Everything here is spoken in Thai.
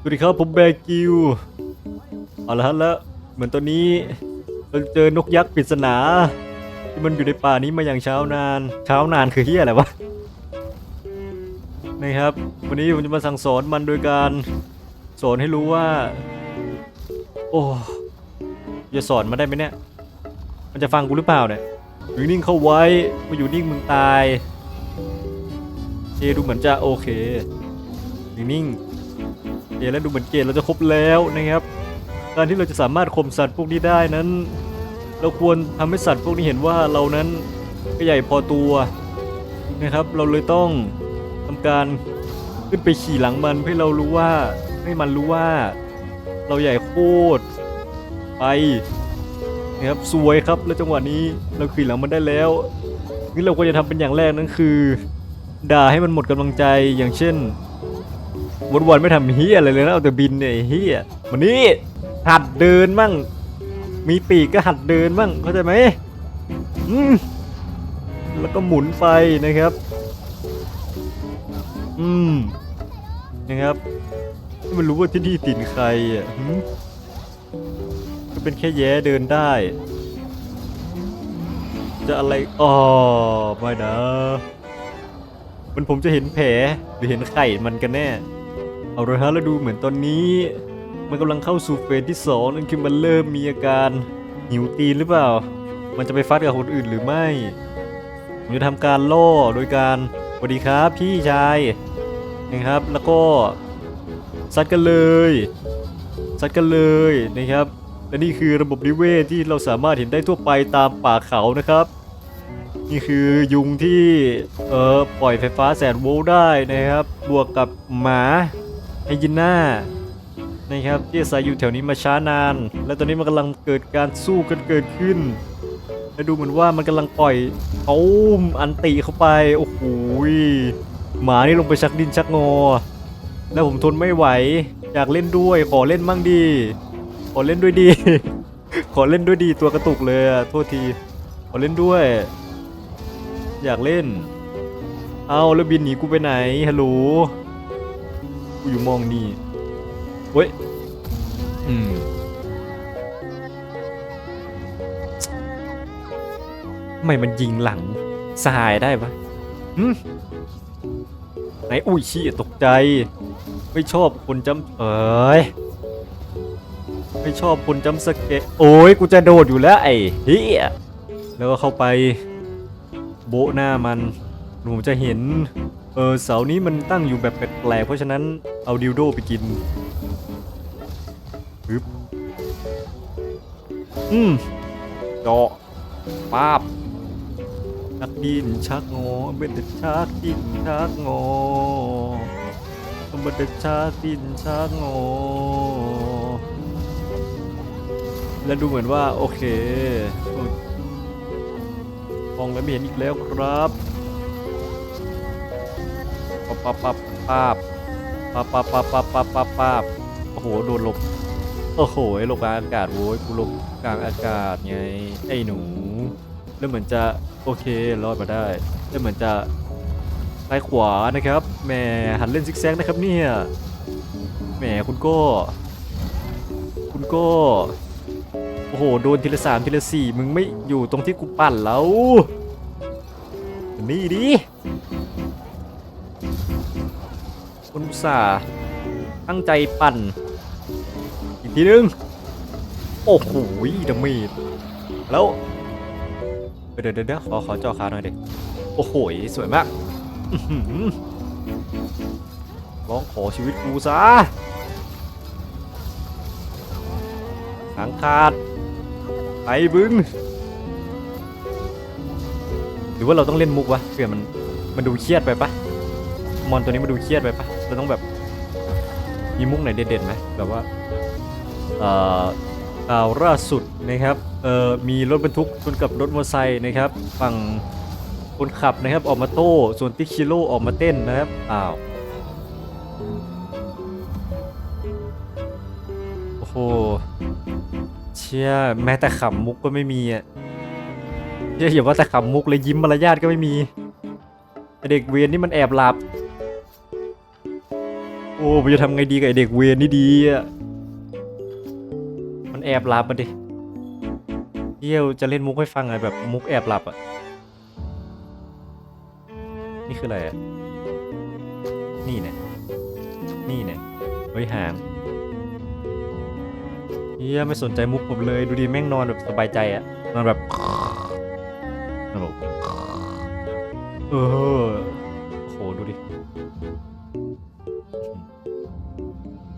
สวัสดีครับผมแบกิวเอาละฮะแล้วเหมือนตอนนี้เราเจอนกยักษ์ปริศนาที่มันอยู่ในป่านี้มาอย่างเช้านานเช้านานคือเฮียอะไรวะนะครับ วันนี้ผมจะมาสั่งสอนมันโดยการสอนให้รู้ว่า โอ้จะสอนมาได้ไหมเนี่ย มันจะฟังกูหรือเปล่าเนี่ยอยู่นิ่งเข้าไว้มาอยู่นิ่งมึงตายเอดูเหมือนจะโอเคอยู่นิ่ง เกณฑ์และดูเหมือนเกณฑ์เราจะครบแล้วนะครับ การที่เราจะสามารถข่มสัตว์พวกนี้ได้นั้น เราควรทำให้สัตว์พวกนี้เห็นว่าเรานั้นก็ใหญ่พอตัวนะครับ เราเลยต้องทำการขึ้นไปขี่หลังมันเพื่อให้เรารู้ว่าให้มันรู้ว่า เราใหญ่โคตรไปนะครับสวยครับแล้วจังหวะนี้เราขี่หลังมันได้แล้วนี่เราควรจะทำเป็นอย่างแรกนั่นคือ ด่าให้มันหมดกำลังใจอย่างเช่น วนวนๆไม่ทำเฮียอะไรเลยนะเอาแต่บินเนี่ยไอ้เฮียวันนี้หัดเดินมั่ง มีปีกก็หัดเดินมั่งเข้าใจไหมอืมแล้วก็หมุนไปนะครับ อืมนะครับมันรู้ว่าที่นี่ตินใครอะก็เป็นแค่แย้เดินได้ จะอะไรอ๋อไม่นะมันผมจะเห็นแผลหรือเห็นไข่มันกันแน่ เอาเลยฮะแล้วดูเหมือนตอนนี้ มันกำลังเข้าสู่เฟสที่สองนั่นคือมันเริ่มมีอาการหิวตีนหรือเปล่า มันจะไปฟัดกับคนอื่นหรือไม่ผมจะทำการล่อโดยการสวัสดีครับพี่ชายนะครับ แล้วก็ซัดกันเลยซัดกันเลยนะครับและนี่คือระบบนิเวศที่เราสามารถเห็นได้ทั่วไปตามป่าเขานะครับ นี่คือยุงที่เออปล่อยไฟฟ้าแสนโวลต์ได้นะครับ บวกกับหมา ไฮยิน่านะครับที่อาศัยอยู่แถวนี้มาช้านาน และตอนนี้มันกำลังเกิดการสู้กันเกิดขึ้น และดูเหมือนว่ามันกำลังปล่อยเขาอันติเข้าไป โอ้โหหมานี่ลงไปชักดินชักงอ แล้วผมทนไม่ไหว อยากเล่นด้วย ขอเล่นมั่งดี ขอเล่นด้วยดี ขอเล่นด้วยดีตัวกระตุกเลยอะโทษที ขอเล่นด้วย อยากเล่น เอาแล้วบินหนีกูไปไหนฮัลโหล กูอยู่มองนี่เว้ย อืม ทำไมมันยิงหลังสหายได้ปะหืมไหนอุ้ยชี้ตกใจ ไม่ชอบคนจำเอ้ย ไม่ชอบคนจำสเกตโอ้ย กูจะโดดอยู่แล้วไอ้เฮียแล้วก็เข้าไป โบะหน้ามันหนูจะเห็น เออเสานี้มันตั้งอยู่แบบแปลกๆเพราะฉะนั้นเอาดิวโดไปกินฮึบอืมเจาะป้าบชักดินชักงอเป็นแต่ชักดินชักงอเป็นแต่ชักดินชักงอ และดูเหมือนว่าโอเคมองแล้วไม่เห็นอีกแล้วครับ ปับปั๊บปับปั๊บปั๊บปับปับปับปับปับปับโอ้โหโดนลบโอ้โหลบกลางอากาศโว้ยกูลบกลางอากาศไงไอ้หนูแล้วเหมือนจะโอเครอดมาได้แล้วเหมือนจะซ้ายขวานะครับแหมหันเล่นซิกแซกนะครับเนี่ยแหมคุณโก้คุณโก้โอ้โหโดนทีละสามทีละสี่มึงไม่อยู่ตรงที่กูปั่นแล้วนี่ดิ คุณอุตส่าห์ตั้งใจปั่น อีกทีนึง โอ้โหดาเมจแล้ว เดี๋ยวเดี๋ยวเดี๋ยขอขอจอขาหน่อยดิโอ้โห สวยมากร้องขอชีวิตกูซะหางขาดไปบึ้งหรือว่าเราต้องเล่นมุกวะเผื่อมันมันดูเครียดไปปะ มอนตัวนี้มันดูเครียดไปปะเราต้องแบบมีมุกไหนเด็ดๆไหมแบบว่าเอ่อข่าวล่าสุดนะครับเอ่อมีรถบรรทุกชนกับรถมอเตอร์ไซค์นะครับฝั่งคนขับนะครับออกมาโต้ส่วนติ๊กชิโร่ออกมาเต้นนะครับอ้าวโอ้โหเชี่ยแม้แต่ขำมุกก็ไม่มีอะเหี้ยอย่าว่าแต่ขำมุกเลยยิ้มมารยาทก็ไม่มี เด็กเวียนนี่มันแอบหลับ โอ้ผมจะทำไงดีกับไอเด็กเวรนี่ดีอะ มันแอบหลับมาดิเยี่ยวจะเล่นมุกให้ฟังไงแบบมุกแอบหลับอะ นี่คืออะไรอะ นี่เนี่ย นี่เนี่ยเฮ้ยหางเฮียไม่สนใจมุกผมเลยดูดิแม่งนอนแบบสบายใจอะนอนแบบนอนแบบ 呃